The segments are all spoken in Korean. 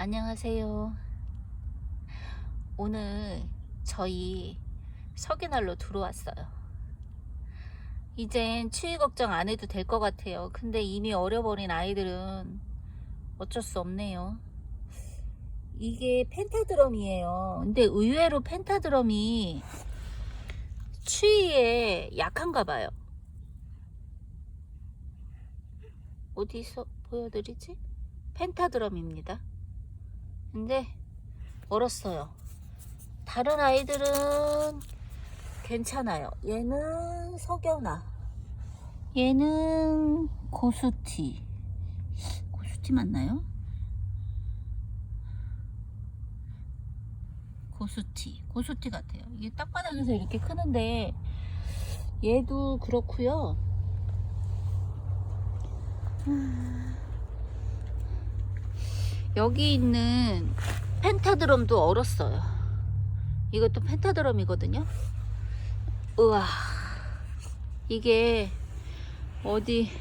안녕하세요. 오늘 저희 석유날로 들어왔어요. 이젠 추위 걱정 안 해도 될 것 같아요. 근데 이미 어려버린 아이들은 어쩔 수 없네요. 이게 펜타드럼이에요. 근데 의외로 펜타드럼이 추위에 약한가 봐요. 어디서 보여드리지? 펜타드럼입니다. 근데 얼었어요. 다른 아이들은 괜찮아요. 얘는 석연아. 얘는 고수티. 고수티 맞나요? 고수티. 고수티 같아요. 이게 땅바닥에서 이렇게 크는데 얘도 그렇고요. 여기 있는 펜타드럼도 얼었어요. 이것도 펜타드럼이거든요. 우와. 이게 어디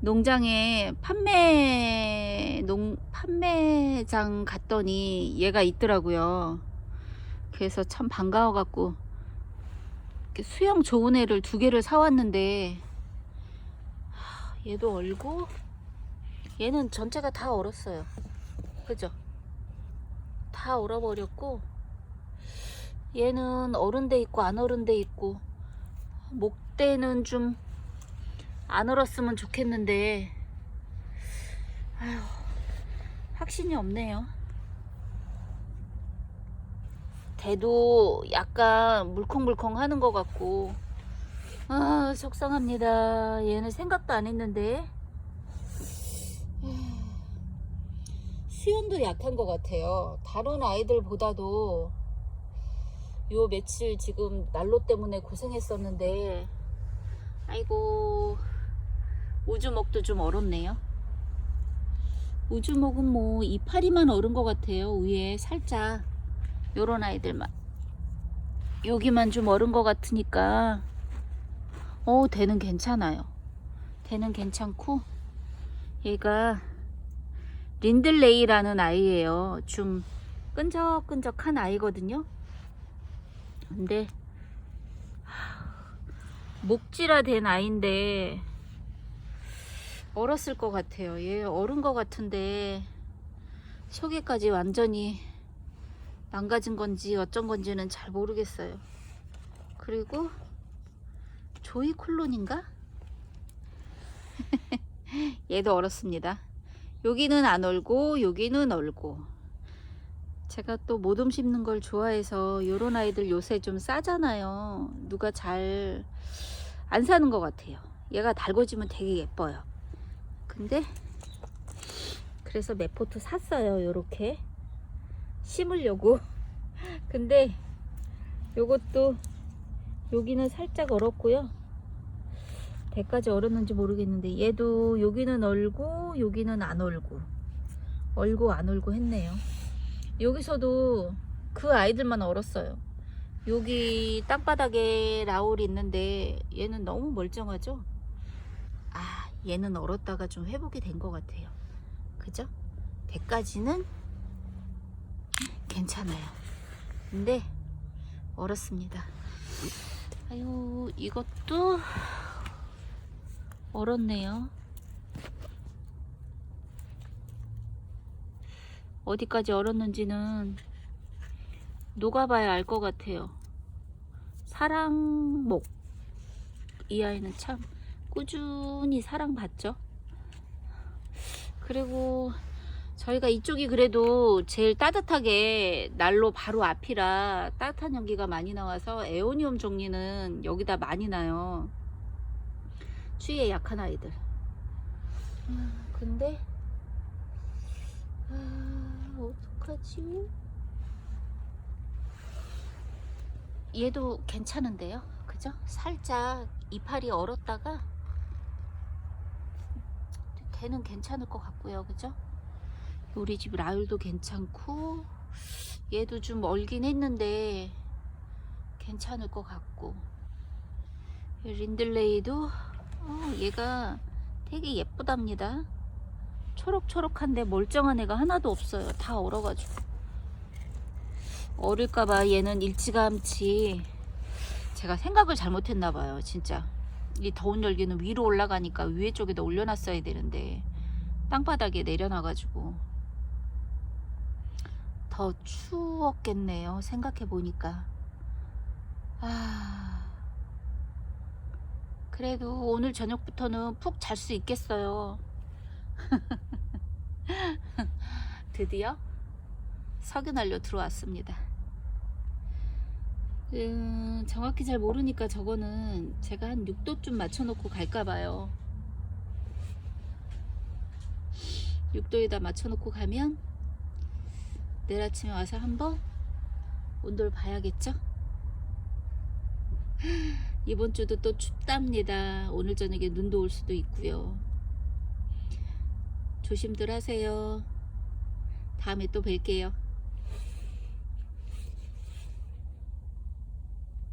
농장에 판매 농 판매장 갔더니 얘가 있더라고요. 그래서 참 반가워 갖고 수영 좋은 애를 두 개를 사왔는데 하, 얘도 얼고 얘는 전체가 다 얼었어요. 그죠? 다 얼어버렸고 얘는 어른 데 있고 안 어른 데 있고 목대는 좀 안 얼었으면 좋겠는데 아휴 확신이 없네요. 대도 약간 물컹물컹 하는 것 같고 아 속상합니다. 얘는 생각도 안 했는데 수연도 약한 것 같아요. 다른 아이들보다도 요 며칠 지금 난로 때문에 고생했었는데 아이고 우주목도 좀 얼었네요. 우주목은 뭐 이파리만 얼은 것 같아요. 위에 살짝 요런 아이들만 여기만 좀 얼은 것 같으니까 어 대는 괜찮아요. 대는 괜찮고 얘가 린들레이라는 아이예요. 좀 끈적끈적한 아이거든요. 근데 목질화 된 아이인데 얼었을 것 같아요. 얘 얼은 것 같은데 속에까지 완전히 망가진 건지 어쩐 건지는 잘 모르겠어요. 그리고 조이 콜론인가? 얘도 얼었습니다. 여기는 안 얼고 여기는 얼고. 제가 또 모둠 씹는 걸 좋아해서 요런 아이들 요새 좀 싸잖아요. 누가 잘 안 사는 것 같아요. 얘가 달궈지면 되게 예뻐요. 근데 그래서 메포트 샀어요 요렇게. 심으려고. 근데 요것도 여기는 살짝 얼었고요 대까지 얼었는지 모르겠는데 얘도 여기는 얼고 여기는 안 얼고. 얼고 안 얼고 했네요. 여기서도 그 아이들만 얼었어요. 여기 땅바닥에 라울이 있는데 얘는 너무 멀쩡하죠? 아 얘는 얼었다가 좀 회복이 된 것 같아요. 그죠? 대까지는 괜찮아요. 근데 얼었습니다. 아유 이것도 얼었네요. 어디까지 얼었는지는 녹아봐야 알 것 같아요. 사랑목. 이 아이는 참 꾸준히 사랑받죠. 그리고 저희가 이쪽이 그래도 제일 따뜻하게 난로 바로 앞이라 따뜻한 연기가 많이 나와서 에오니움 종류는 여기다 많이 나요. 추위에 약한 아이들. 아, 근데 아, 어떡하지? 얘도 괜찮은데요, 그죠? 살짝 이파리 얼었다가 걔는 괜찮을 것 같고요, 그죠? 우리 집 라울도 괜찮고 얘도 좀 얼긴 했는데 괜찮을 것 같고 린들레이도 어, 얘가 되게 예쁘답니다. 초록초록한데 멀쩡한 애가 하나도 없어요. 다 얼어가지고. 얼을까봐 얘는 일찌감치 제가 생각을 잘못했나봐요. 진짜. 이 더운 열기는 위로 올라가니까 위에 쪽에다 올려놨어야 되는데 땅바닥에 내려놔가지고 더 추웠겠네요. 생각해보니까. 아. 그래도 오늘 저녁부터는 푹 잘 수 있겠어요. 드디어 석유난로 들어왔습니다. 음, 정확히 잘 모르니까 저거는 제가 한 6도쯤 맞춰놓고 갈까봐요. 6도에다 맞춰놓고 가면 내일 아침에 와서 한번 온도를 봐야겠죠? 이번 주도 또 춥답니다. 오늘 저녁에 눈도 올 수도 있고요. 조심들 하세요. 다음에 또 뵐게요.